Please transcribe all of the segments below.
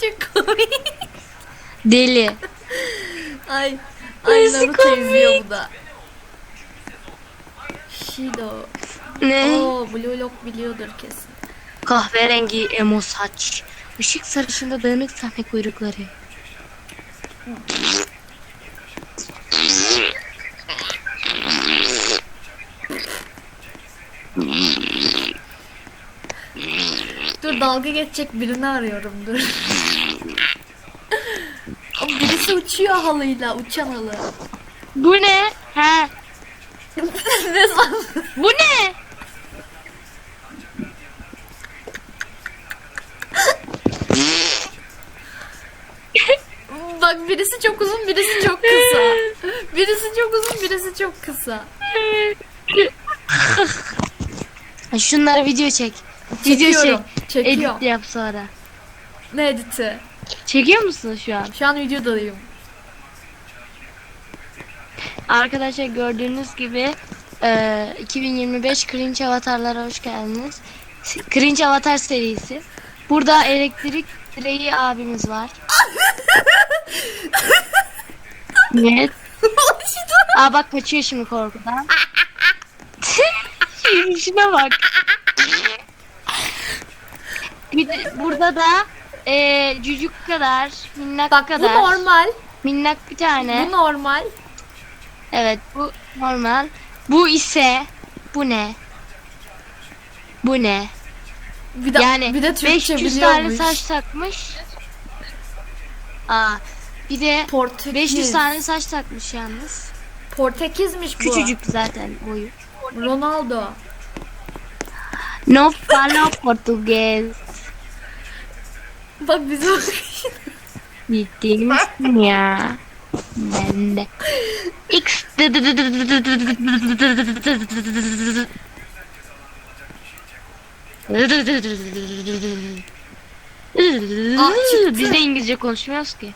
Çok komik. Deli. Ay. Ay Nasıl Naruto komik? izliyor bu da. Shido. Ne? Oo Blue Lock biliyordur kesin. Kahverengi emo saç. Işık sarışında dağınık sahne kuyrukları. Dur dalga geçecek birini arıyorum dur. Birisi uçuyor halıyla uçan halı. Bu ne? Ha? ne sandın? Bu ne? Bak birisi çok uzun birisi çok kısa. Birisi çok uzun birisi çok kısa. Şunları video çek. Video çek. çekiyorum. Edit yap sonra. Ne editi? Çekiyor musun şu an? Şu an videodayım. Arkadaşlar gördüğünüz gibi e, 2025 Cringe Avatarlara hoş geldiniz. Cringe Avatar serisi. Burada elektrik direği abimiz var. evet. Aa bak kaçıyor şimdi korkudan. Şuna bak. Bir de burada da e, cücük kadar, minnak Bak bu kadar, normal. minnak bir tane. Bu normal. Evet bu normal. Bu ise bu ne? Bu ne? Bir de, yani bir de Türkçe 500 tane biliyormuş. saç takmış. Aa bir de Portekiz. 500 tane saç takmış yalnız. Portekizmiş bu. Küçücük zaten boyu. Ronaldo. No falo Portugues. Bak bize bak. Ciddi misin ya? Ben de. X. Biz de İngilizce konuşmuyoruz ki.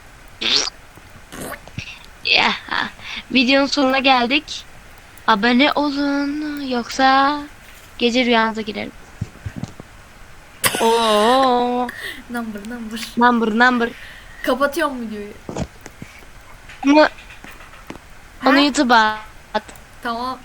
Ya, videonun sonuna geldik. Abone olun yoksa gece rüyanıza girerim. Oo, number number. number number. Kapatıyorum videoyu. Onu, onu YouTube'a at. Tamam.